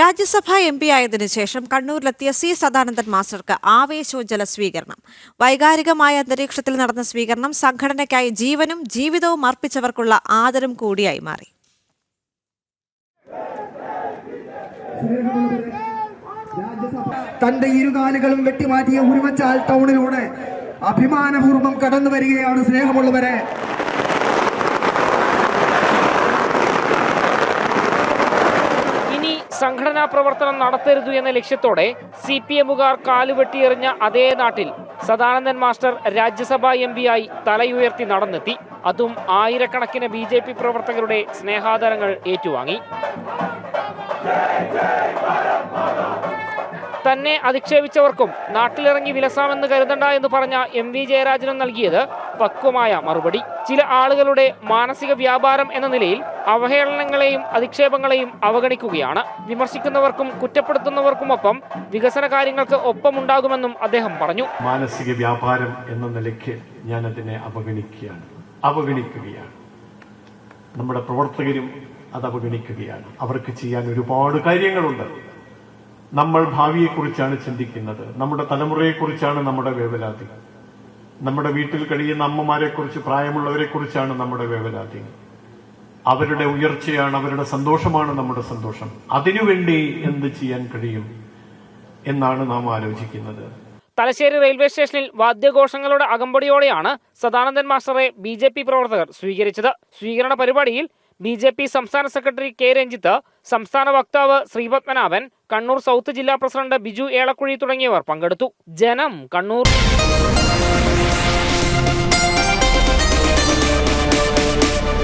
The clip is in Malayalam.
രാജ്യസഭാ എം പി ആയതിനു ശേഷം കണ്ണൂരിലെത്തിയ സി സദാനന്ദൻ മാസ്റ്റർക്ക് ആവേശോജ്ജല സ്വീകരണം. വൈകാരികമായ അന്തരീക്ഷത്തിൽ നടന്ന സ്വീകരണം സംഘടനയ്ക്കായി ജീവനും ജീവിതവും അർപ്പിച്ചവർക്കുള്ള ആദരം കൂടിയായി മാറി. തന്റെ ഇരുകാലുകളും വെട്ടിമാറ്റിയ ഉരുമച്ചാൽ ടൗണിലൂടെ അഭിമാനപൂർവം കടന്നു വരികയാണ് സ്നേഹമുള്ളവരെ. സംഘടനാ പ്രവർത്തനം നടത്തരുത് എന്ന ലക്ഷ്യത്തോടെ സി പി എമ്മുകാർ കാലുവെട്ടിയെറിഞ്ഞ അതേ നാട്ടിൽ സദാനന്ദൻ മാസ്റ്റർ രാജ്യസഭാ എം ആയി തലയുയർത്തി നടന്നെത്തി. അതും ആയിരക്കണക്കിന് ബി ജെ പി പ്രവർത്തകരുടെ സ്നേഹാദരങ്ങൾ ഏറ്റുവാങ്ങി. തന്നെ അധിക്ഷേപിച്ചവർക്കും നാട്ടിലിറങ്ങി വിലസാമെന്ന് കരുതണ്ട എന്ന് പറഞ്ഞ എം വി ജയരാജനും നൽകിയത് പക്വമായ മറുപടി. ചില ആളുകളുടെ മാനസിക വ്യാപാരം എന്ന നിലയിൽ അവഹേളനങ്ങളെയും അധിക്ഷേപങ്ങളെയും അവഗണിക്കുകയാണ്. വിമർശിക്കുന്നവർക്കും കുറ്റപ്പെടുത്തുന്നവർക്കുമൊപ്പം വികസന കാര്യങ്ങൾക്ക് ഒപ്പമുണ്ടാകുമെന്നും അദ്ദേഹം പറഞ്ഞു. മാനസിക വ്യാപാരം എന്ന നിലയ്ക്ക് ഞാൻ അതിനെ അവഗണിക്കുകയാണ്. അവഗണിക്കുകയാണ്. നമ്മുടെ പ്രവർത്തകരും അത് അവഗണിക്കുകയാണ് അവർക്ക് ചെയ്യാൻ ഒരുപാട് കാര്യങ്ങളുണ്ട്. നമ്മൾ ഭാവിയെക്കുറിച്ചാണ് ചിന്തിക്കുന്നത്. നമ്മുടെ തലമുറയെക്കുറിച്ചാണ് നമ്മുടെ വേവലാതി. നമ്മുടെ വീട്ടിൽ കഴിയുന്ന അമ്മമാരെക്കുറിച്ച് പ്രായമുള്ളവരെക്കുറിച്ചാണ് നമ്മുടെ വേവലാതി. അവരുടെ ഉയർച്ചയാണ് അവരുടെ സന്തോഷമാണ് നമ്മുടെ സന്തോഷം. അതിനുവേണ്ടി എന്ത് ചെയ്യാൻ കഴിയും എന്നാണ് നാം ആലോചിക്കുന്നത്. തലശ്ശേരി റെയിൽവേ സ്റ്റേഷനിൽ വാദ്യഘോഷങ്ങളുടെ അകമ്പടിയോടെയാണ് സദാനന്ദൻ മാസ്റ്ററെ ബി പ്രവർത്തകർ സ്വീകരിച്ചത്. സ്വീകരണ പരിപാടിയിൽ ബി ജെ പി സംസ്ഥാന സെക്രട്ടറി കെ രഞ്ജിത്ത് സംസ്ഥാന വക്താവ് ശ്രീപത്മനാഭൻ കണ്ണൂർ സൗത്ത് ജില്ലാ പ്രസിഡന്റ് ബിജു ഏളക്കുഴി തുടങ്ങിയവർ പങ്കെടുത്തു. ജനം കണ്ണൂർ.